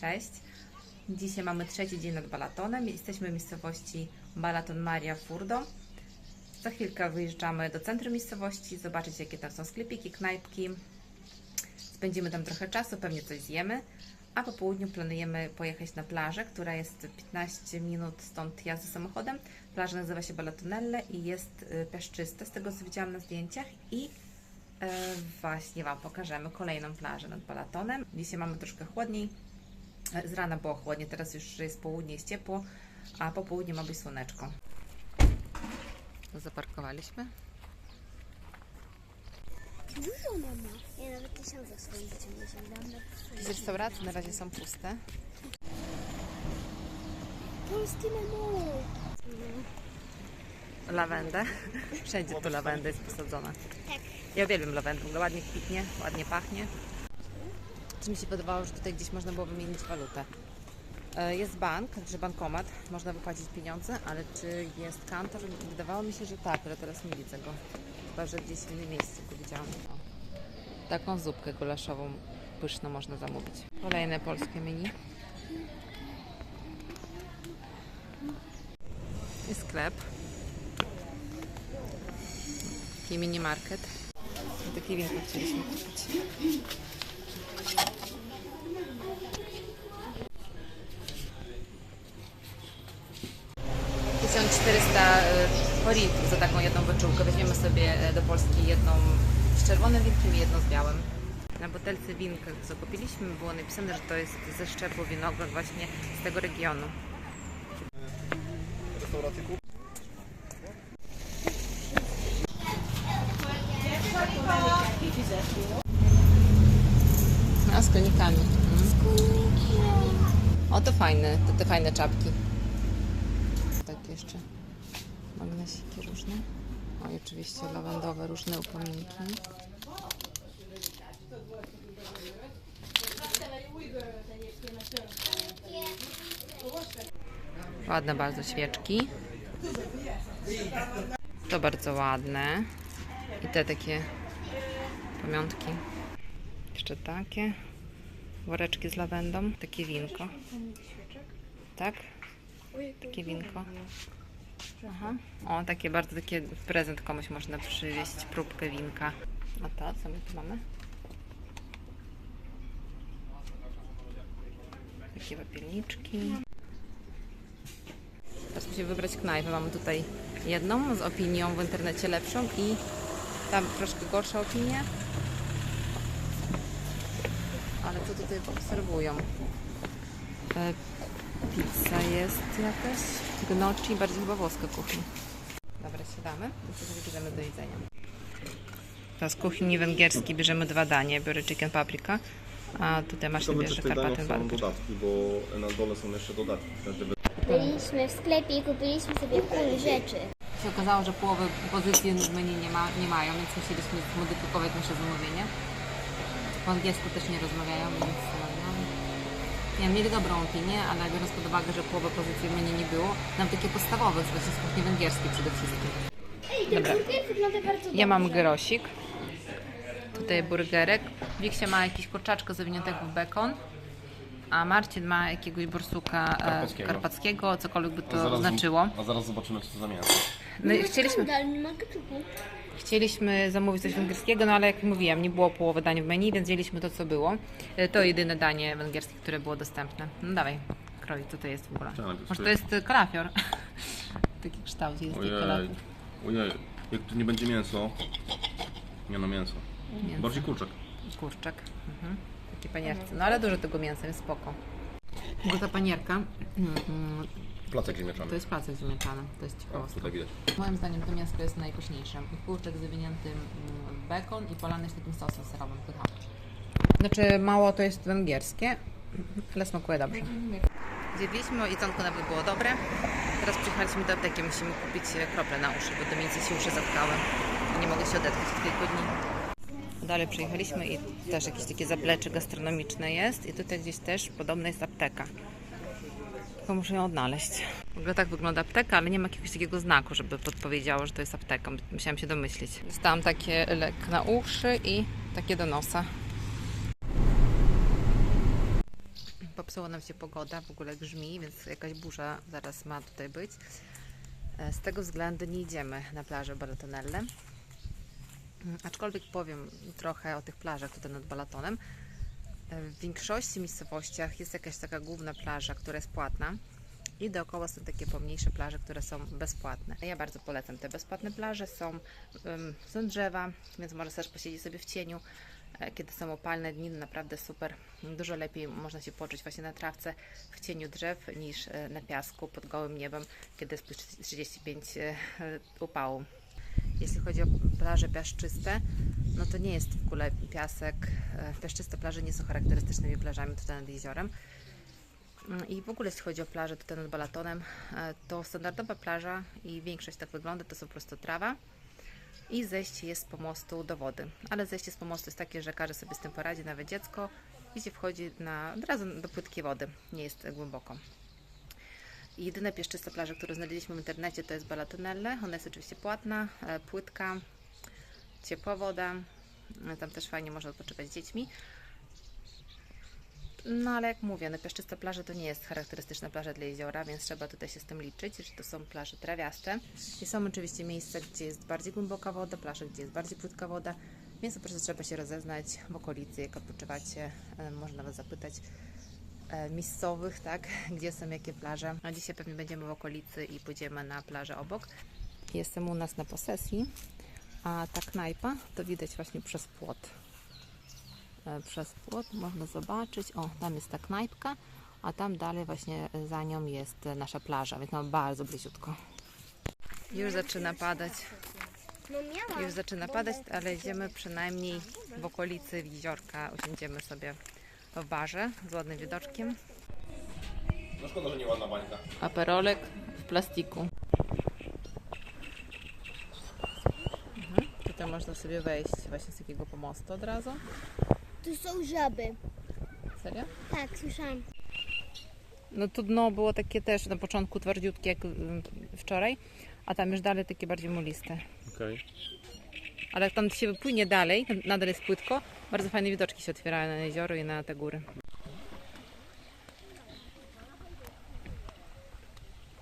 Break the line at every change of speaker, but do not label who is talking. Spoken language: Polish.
Cześć. Dzisiaj mamy trzeci dzień nad Balatonem. Jesteśmy w miejscowości Balaton Maria Furdo. Za chwilkę wyjeżdżamy do centrum miejscowości, zobaczyć jakie tam są sklepiki, knajpki. Spędzimy tam trochę czasu, pewnie coś zjemy. A po południu planujemy pojechać na plażę, która jest 15 minut stąd jazdy samochodem. Plaża nazywa się Balatonelle i jest y, piaszczysta, z tego co widziałam na zdjęciach. I e, właśnie Wam pokażemy kolejną plażę nad Balatonem. Dzisiaj mamy troszkę chłodniej. E, Z rana było chłodnie, teraz już jest południe, jest ciepło, a po południu ma być słoneczko. Zaparkowaliśmy.
Dużo mama. Ja nawet tysiące w swoim życiu nie
restauracje na razie są puste.
Polski menu.
Lawendę. Wszędzie tu lawenda jest posadzona.
Tak.
Ja uwielbiam lawendę, ładnie kwitnie, ładnie pachnie. Czy mi się podobało, że tutaj gdzieś można było wymienić walutę. E, Jest bank, że bankomat, można wypłacić pieniądze, ale czy jest kantor? Wydawało mi się, że tak, ale teraz nie widzę go. Chyba, że gdzieś w innym miejscu go widziałam. O. Taką zupkę gulaszową pyszną można zamówić. Kolejne polskie menu. I sklep. Taki mini market. Takie winko chcieliśmy kupić. Tysiąc 400 forintów za taką jedną beczułkę. Weźmiemy sobie e, do Polski jedną z czerwonym winkiem i jedną z białym. Na butelce winka, co kupiliśmy, było napisane, że to jest ze szczepu winogron właśnie z tego regionu.
Kup.
A z konikami. O, to fajne, to te fajne czapki. Tak jeszcze magnesiki różne. O, i oczywiście lawendowe, różne upominki. Ładne bardzo świeczki. To bardzo ładne. I te takie pamiątki. Jeszcze takie. Woreczki z lawendą. Takie winko. Tak? Takie winko. Aha. O, takie bardzo takie prezent komuś można przywieźć, próbkę winka. A to, co my tu mamy? Takie papielniczki. Teraz musimy wybrać knajpę. Mamy tutaj jedną z opinią w internecie lepszą i tam troszkę gorsza opinia. Ale co tutaj serwują? E, pizza jest jakaś. Gnocchi, bardziej chyba włoska kuchnia. Dobra, siadamy i coś bierzemy do jedzenia. Teraz z kuchni węgierskiej bierzemy dwa danie. Biorę chicken paprika, a tutaj masz bierze karpatę
są dodatki, bo na dole są jeszcze dodatki. Każdy
Byliśmy w sklepie i kupiliśmy sobie pół rzeczy.
się okazało, że połowy pozycji w menu nie, ma, nie mają, więc musieliśmy zmodyfikować nasze zamówienie. Po angielsku też nie rozmawiają, więc no, nie mieli dobrą opinię, ale biorąc pod uwagę, że połowy pozycji w menu nie było, nam takie podstawowe, właśnie z kuchni węgierskiej przede wszystkim.
Ej, ten
Dobra.
burger wygląda bardzo dobrze.
Ja mam grosik, tutaj burgerek, Wiksia ma jakieś kurczaczko zawiniętego w bekon, a Marcin ma jakiegoś borsuka e,
Karpackiego.
karpackiego, cokolwiek by
A
to
zaraz-
znaczyło.
A zaraz zobaczymy, co to za mięso.
No i chcieliśmy...
Skandal, nie ma ketchupu.
Chcieliśmy zamówić coś węgierskiego, no ale jak mówiłam, nie było połowy dań w menu, więc wzięliśmy to, co było. E, To jedyne danie węgierskie, które było dostępne. No dawaj, kroj, co to jest w ogóle?
Chciałem,
Może
jest-
to jest kalafior? Taki kształt jest
Ojej,
kalafior.
ojej, jak tu nie będzie mięso. Nie no, mięso.
Mięso.
Bardziej kurczak.
Kurczak. Mhm. Takie panierce. No ale dużo tego mięsa, jest spoko. Bo ta panierka mm, mm,
Placek ziemniaczany.
to jest placek ziemniaczany, to jest
O,
ciekawostka.
tutaj widać.
Moim zdaniem to mięsko jest najpyszniejsze. Kurczak z wywiniętym mm, bekon i polany jeszcze takim sosem serowym. Pycha. Znaczy mało to jest węgierskie, ale smakuje dobrze. Zjedliśmy, jedzonko nawet było dobre. Teraz przyjechaliśmy do apteki, musimy kupić krople na uszy, bo do mięsa się uszy zatkały. I nie mogę się odetchnąć od kilku dni. Dalej przyjechaliśmy i też jakieś takie zaplecze gastronomiczne jest i tutaj gdzieś też podobna jest apteka. Tylko muszę ją odnaleźć. W ogóle tak wygląda apteka, ale nie ma jakiegoś takiego znaku, żeby podpowiedziało, że to jest apteka. Musiałam się domyślić. Dostałam takie lek na uszy i takie do nosa. Popsuła nam się pogoda, w ogóle grzmi, więc jakaś burza zaraz ma tutaj być. E, Z tego względu nie idziemy na plażę Balatonelle. Mm, Aczkolwiek powiem trochę o tych plażach tutaj nad Balatonem. W większości miejscowościach jest jakaś taka główna plaża, która jest płatna i dookoła są takie pomniejsze plaże, które są bezpłatne. Ja bardzo polecam te bezpłatne plaże. Są, są drzewa, więc można też posiedzieć sobie w cieniu. E, Kiedy są opalne dni, naprawdę super. Dużo lepiej można się poczuć właśnie na trawce w cieniu drzew niż e, na piasku pod gołym niebem, kiedy jest plus 35 e, upału. Jeśli chodzi o plaże piaszczyste, no to nie jest w ogóle piasek. E, Piaszczyste plaże nie są charakterystycznymi plażami tutaj nad jeziorem. Mm, I w ogóle jeśli chodzi o plażę tutaj nad Balatonem, e, to standardowa plaża i większość tak wygląda, to są po prostu trawa i zejście jest z pomostu do wody. Ale zejście z pomostu jest takie, że każdy sobie z tym poradzi, nawet dziecko i się wchodzi na, od razu do płytkiej wody, nie jest głęboko. Jedyne pieszczyste plaże, które znaleźliśmy w internecie to jest Balatonelle. Ona jest oczywiście płatna, e, płytka, ciepła woda. E, Tam też fajnie można odpoczywać z dziećmi. No ale jak mówię, no piaszczyste plaże to nie jest charakterystyczna plaża dla jeziora, więc trzeba tutaj się z tym liczyć, że to są plaże trawiaste. I są oczywiście miejsca, gdzie jest bardziej głęboka woda, plaże, gdzie jest bardziej płytka woda, więc po prostu trzeba się rozeznać w okolicy, jak odpoczywacie. Można nawet zapytać e, miejscowych, tak, gdzie są jakie plaże. A dzisiaj pewnie będziemy w okolicy i pójdziemy na plażę obok. Jestem u nas na posesji, a ta knajpa to widać właśnie przez płot e, przez płot można zobaczyć. O, tam jest ta knajpka, a tam dalej właśnie za nią jest nasza plaża, więc mam bardzo bliziutko. Już zaczyna padać.
No.
Już zaczyna padać, ale idziemy przynajmniej w okolicy jeziorka. Usiądziemy sobie w barze z ładnym widoczkiem.
No szkoda, że nie ładna bańka.
Aperolek w plastiku. Tutaj można sobie wejść właśnie z takiego pomostu od razu.
Tu są żaby.
Serio?
Tak, słyszałam.
No to dno było takie też na początku twardziutkie jak ym, wczoraj, a tam już dalej takie bardziej muliste.
Okej.
Ale jak tam się wypłynie dalej, nadal jest płytko, bardzo fajne widoczki się otwierają na jezioro i na te góry.